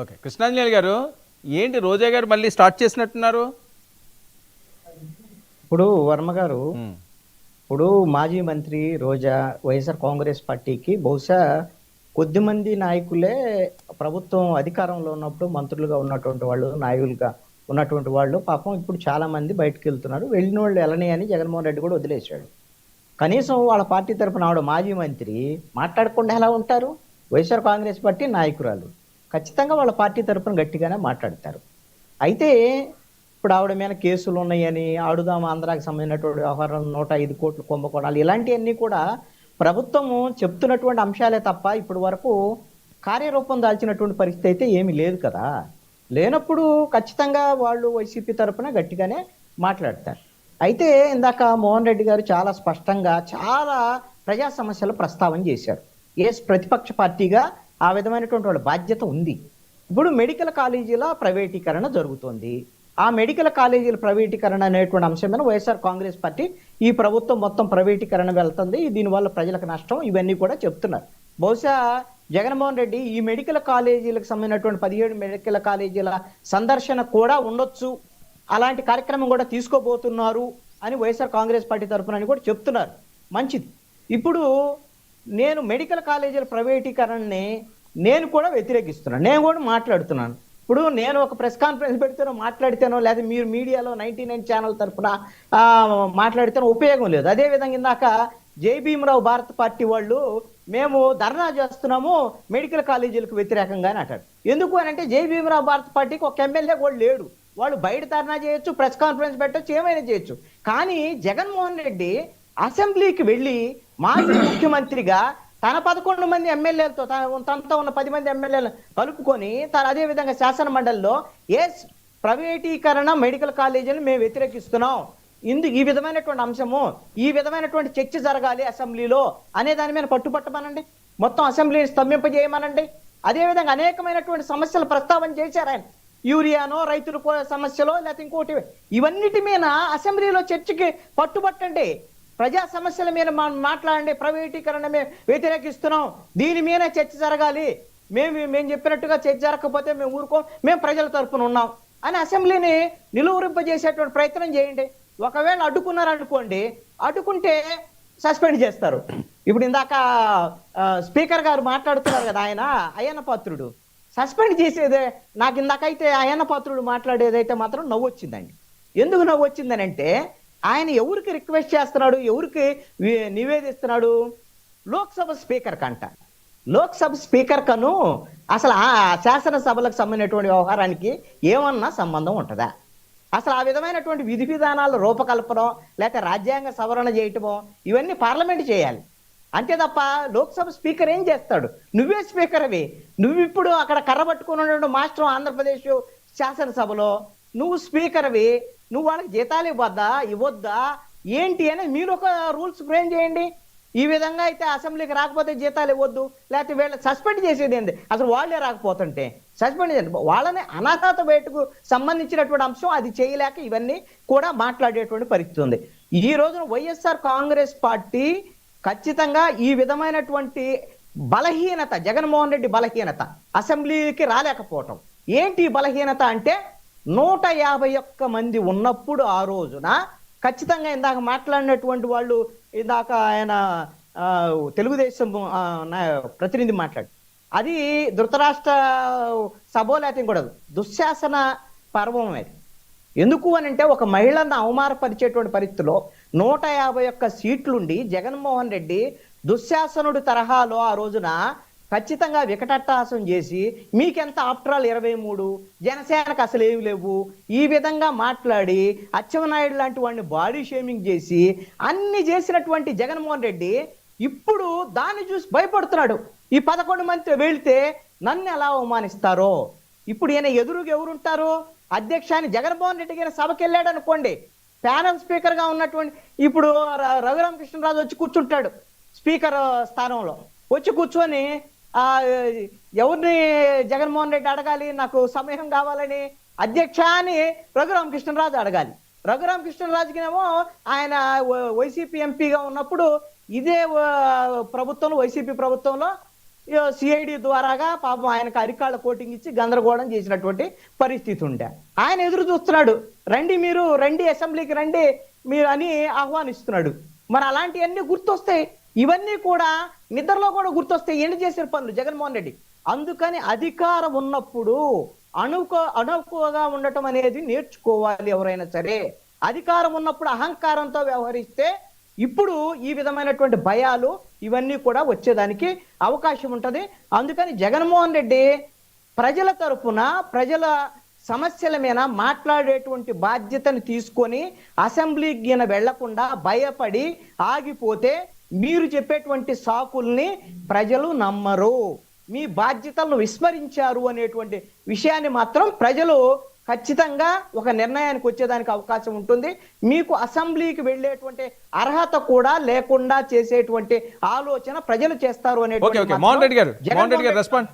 Okay. Krishnanjali గారు ఏంటి రోజా గారు మళ్ళీ స్టార్ట్ చేసినట్టున్నారు? ఇప్పుడు వర్మ గారు ఇప్పుడు మాజీ మంత్రి రోజా వైఎస్ఆర్ కాంగ్రెస్ పార్టీకి బహుశా కొద్దిమంది నాయకులే ప్రభుత్వం అధికారంలో ఉన్నప్పుడు మంత్రులుగా ఉన్నటువంటి వాళ్ళు నాయకులుగా ఉన్నటువంటి వాళ్ళు. పాపం ఇప్పుడు చాలా మంది బయటకు వెళ్తున్నారు. వెళ్ళిన వాళ్ళు వెళ్ళని అని జగన్మోహన్ రెడ్డి కూడా వదిలేశాడు. కనీసం వాళ్ళ పార్టీ తరపున ఆవిడ మాజీ మంత్రి మాట్లాడకుండా ఎలా ఉంటారు? వైఎస్ఆర్ కాంగ్రెస్ పార్టీ నాయకురాలు. ఖచ్చితంగా వాళ్ళ పార్టీ తరపున గట్టిగానే మాట్లాడతారు. అయితే ఇప్పుడు ఆవిడ మీద కేసులు ఉన్నాయని ఆడుదాం ఆంధ్రాకి సంబంధించినటువంటి వ్యవహారం నూట ఐదు కోట్లు కుంభకోణాలు ఇలాంటివన్నీ కూడా ప్రభుత్వము చెప్తున్నటువంటి అంశాలే తప్ప ఇప్పటి వరకు కార్యరూపం దాల్చినటువంటి పరిస్థితి అయితే ఏమీ లేదు కదా. లేనప్పుడు ఖచ్చితంగా వాళ్ళు వైసీపీ తరఫున గట్టిగానే మాట్లాడతారు. అయితే ఇందాక మోహన్ రెడ్డి గారు చాలా స్పష్టంగా చాలా ప్రజా సమస్యల ప్రస్తావన చేశారు. ఏ ప్రతిపక్ష పార్టీగా ఆ విధమైనటువంటి వాళ్ళ బాధ్యత ఉంది. ఇప్పుడు మెడికల్ కాలేజీల ప్రైవేటీకరణ జరుగుతోంది. ఆ మెడికల్ కాలేజీల ప్రైవేటీకరణ అనేటువంటి అంశం మీద వైఎస్ఆర్ కాంగ్రెస్ పార్టీ ఈ ప్రభుత్వం మొత్తం ప్రైవేటీకరణ వెళ్తుంది. దీనివల్ల ప్రజలకు నష్టం ఇవన్నీ కూడా చెప్తున్నారు. బహుశా జగన్మోహన్ రెడ్డి ఈ మెడికల్ కాలేజీలకు సంబంధించినటువంటి పదిహేడు మెడికల్ కాలేజీల సందర్శన కూడా ఉండొచ్చు. అలాంటి కార్యక్రమం కూడా తీసుకోబోతున్నారు అని వైఎస్ఆర్ కాంగ్రెస్ పార్టీ తరఫున అని కూడా చెప్తున్నారు. మంచిది. ఇప్పుడు నేను మెడికల్ కాలేజీల ప్రైవేటీకరణని నేను కూడా వ్యతిరేకిస్తున్నాను. నేను కూడా మాట్లాడుతున్నాను. ఇప్పుడు నేను ఒక ప్రెస్ కాన్ఫరెన్స్ పెడితేనో మాట్లాడితేనో లేదా మీరు మీడియాలో నైన్టీ నైన్ ఛానల్ తరఫున మాట్లాడితేనో ఉపయోగం లేదు. అదే విధంగా ఇందాక జై భీమరావు భారత పార్టీ వాళ్ళు మేము ధర్నా చేస్తున్నాము మెడికల్ కాలేజీలకు వ్యతిరేకంగా అంటాడు ఎందుకు అని అంటే జై భీమరావు భారత్ పార్టీకి ఒక ఎమ్మెల్యే కూడా లేడు. వాళ్ళు బయట ధర్నా చేయొచ్చు ప్రెస్ కాన్ఫరెన్స్ పెట్టొచ్చు ఏమైనా చేయొచ్చు. కానీ జగన్మోహన్ రెడ్డి అసెంబ్లీకి వెళ్ళి మాజీ ముఖ్యమంత్రిగా తన పదకొండు మంది ఎమ్మెల్యేలతో తనతో ఉన్న పది మంది ఎమ్మెల్యేలు కలుపుకొని తన అదే విధంగా శాసన మండలిలో ఏ ప్రైవేటీకరణ మెడికల్ కాలేజీని మేము వ్యతిరేకిస్తున్నాం. ఇందు ఈ విధమైనటువంటి అంశము ఈ విధమైనటువంటి చర్చ జరగాలి అసెంబ్లీలో అనే దాని మీద పట్టుపట్టమనండి. మొత్తం అసెంబ్లీని స్తంభింపజేయమనండి. అదేవిధంగా అనేకమైనటువంటి సమస్యలు ప్రస్తావన చేశారు ఆయన. యూరియానో రైతుల సమస్యలో లేకపోతే ఇంకోటి ఇవన్నిటి మీద అసెంబ్లీలో చర్చకి పట్టుబట్టండి. ప్రజా సమస్యల మీద మనం మాట్లాడండి ప్రైవేటీకరణ మేము వ్యతిరేకిస్తున్నాం. దీని మీద చర్చ జరగాలి. మేము మేము చెప్పినట్టుగా చర్చ జరగకపోతే మేము ఊరుకో మేము ప్రజల తరఫున ఉన్నాం అని అసెంబ్లీని నిలువరింపజేసేటువంటి ప్రయత్నం చేయండి. ఒకవేళ అడ్డుకున్నారనుకోండి అడ్డుకుంటే సస్పెండ్ చేస్తారు. ఇప్పుడు ఇందాక స్పీకర్ గారు మాట్లాడుతున్నారు కదా ఆయన అయ్యన్న పాత్రుడు. సస్పెండ్ చేసేదే నాకు ఇందాకైతే అయ్యన్న పాత్రుడు మాట్లాడేదైతే మాత్రం నవ్వు వచ్చిందండి ఎందుకు నవ్వు వచ్చిందని అంటే ఆయన ఎవరికి రిక్వెస్ట్ చేస్తున్నాడు? ఎవరికి నివేదిస్తున్నాడు? లోక్సభ స్పీకర్ కంట. లోక్సభ స్పీకర్ కను అసలు ఆ శాసనసభలకు సంబంధించినటువంటి వ్యవహారానికి ఏమన్నా సంబంధం ఉంటుందా? అసలు ఆ విధమైనటువంటి విధి విధానాల రూపకల్పన లేకపోతే రాజ్యాంగ సవరణ చేయటమో ఇవన్నీ పార్లమెంట్ చేయాలి. అంతే తప్ప లోక్సభ స్పీకర్ ఏం చేస్తాడు? నువ్వే స్పీకర్ అవి నువ్వు ఇప్పుడు అక్కడ కర్ర పట్టుకుని మాస్టర్ ఆంధ్రప్రదేశ్ శాసనసభలో నువ్వు స్పీకర్ అవి నువ్వు వాళ్ళకి జీతాలు ఇవ్వద్దా? ఇవ్వద్దా? ఏంటి అని మీరు ఒక రూల్స్ ఫ్రేమ్ చేయండి. ఈ విధంగా అయితే అసెంబ్లీకి రాకపోతే జీతాలు ఇవ్వద్దు. లేకపోతే వీళ్ళ సస్పెండ్ చేసేది ఏంది? అసలు వాళ్ళే రాకపోతుంటే. సస్పెండ్ చేయండి. వాళ్ళని అనర్హత బయటకు సంబంధించినటువంటి అంశం అది చేయలేక ఇవన్నీ కూడా మాట్లాడేటువంటి పరిస్థితి ఉంది. ఈ రోజున వైఎస్ఆర్ కాంగ్రెస్ పార్టీ ఖచ్చితంగా ఈ విధమైనటువంటి బలహీనత జగన్మోహన్ రెడ్డి బలహీనత అసెంబ్లీకి రాలేకపోవటం. ఏంటి ఈ బలహీనత అంటే నూట యాభై ఒక్క మంది ఉన్నప్పుడు ఆ రోజున ఖచ్చితంగా ఇందాక మాట్లాడినటువంటి వాళ్ళు ఇందాక ఆయన తెలుగుదేశం నా- ప్రతినిధి మాట్లాడు అది ధృతరాష్ట్ర సభో లేకపోతే కూడా దుశ్శాసన పర్వం అది. ఎందుకు అని అంటే ఒక మహిళను అవమానపరిచేటువంటి పరిస్థితిలో నూట యాభై ఒక్క సీట్లుండి జగన్మోహన్ రెడ్డి దుశ్శాసనుడి తరహాలో ఆ రోజున ఖచ్చితంగా వికటట్టాసం చేసి మీకెంత ఆఫ్టర్ ఆల్ ఇరవై మూడు? జనసేనకు అసలు ఏమి లేవు? ఈ విధంగా మాట్లాడి అచ్చెన్నాయుడు లాంటి వాడిని బాడీ షేమింగ్ చేసి అన్ని చేసినటువంటి జగన్మోహన్ రెడ్డి ఇప్పుడు దాన్ని చూసి భయపడుతున్నాడు. ఈ పదకొండు మంది వెళ్తే నన్ను ఎలా అవమానిస్తారో? ఇప్పుడు ఈయన ఎదురుగా ఎవరుంటారు? అధ్యక్షాన్ని జగన్మోహన్ రెడ్డి గారి సభకి వెళ్ళాడు అనుకోండి ప్యానల్ స్పీకర్గా ఉన్నటువంటి ఇప్పుడు ర- రఘురామకృష్ణరాజు వచ్చి కూర్చుంటాడు స్పీకర్ స్థానంలో. వచ్చి కూర్చొని ఎవరిని జగన్మోహన్ రెడ్డి అడగాలి నాకు సమయం కావాలని అధ్యక్ష అని రఘురామకృష్ణరాజు అడగాలి. రఘురామకృష్ణరాజుకినేమో ఆయన వైసీపీ ఎంపీగా ఉన్నప్పుడు ఇదే ప్రభుత్వంలో వైసీపీ ప్రభుత్వంలో సిఐడి ద్వారాగా పాపం ఆయనకు అరికాళ్ళ కోటింగ్ ఇచ్చి గందరగోళం చేసినటువంటి పరిస్థితి ఉండే. ఆయన ఎదురు చూస్తున్నాడు రండి మీరు రండి అసెంబ్లీకి రండి మీరు అని ఆహ్వానిస్తున్నాడు. మరి అలాంటివన్నీ గుర్తొస్తాయి. ఇవన్నీ కూడా నిద్రలో కూడా గుర్తొస్తాయి ఏంటి చేసిన పనులు? జగన్మోహన్ రెడ్డి. అందుకని అధికారం ఉన్నప్పుడు అణుకో అణుకువగా ఉండటం అనేది నేర్చుకోవాలి ఎవరైనా సరే. అధికారం ఉన్నప్పుడు అహంకారంతో వ్యవహరిస్తే ఇప్పుడు ఈ విధమైనటువంటి భయాలు ఇవన్నీ కూడా వచ్చేదానికి అవకాశం ఉంటుంది. అందుకని జగన్మోహన్ రెడ్డి ప్రజల తరఫున ప్రజల సమస్యల మీద మాట్లాడేటువంటి బాధ్యతను తీసుకొని అసెంబ్లీకి గిన వెళ్ళకుండా భయపడి ఆగిపోతే మీరు చెప్పేటువంటి సాకుల్ని ప్రజలు నమ్మరు. మీ బాధ్యతలను విస్మరించారు అనేటువంటి విషయాన్ని మాత్రం ప్రజలు ఖచ్చితంగా ఒక నిర్ణయానికి వచ్చేదానికి అవకాశం ఉంటుంది. మీకు అసెంబ్లీకి వెళ్ళేటువంటి అర్హత కూడా లేకుండా చేసేటువంటి ఆలోచన ప్రజలు చేస్తారు రెడ్డి గారు రెడ్డి గారు రెస్పాండ్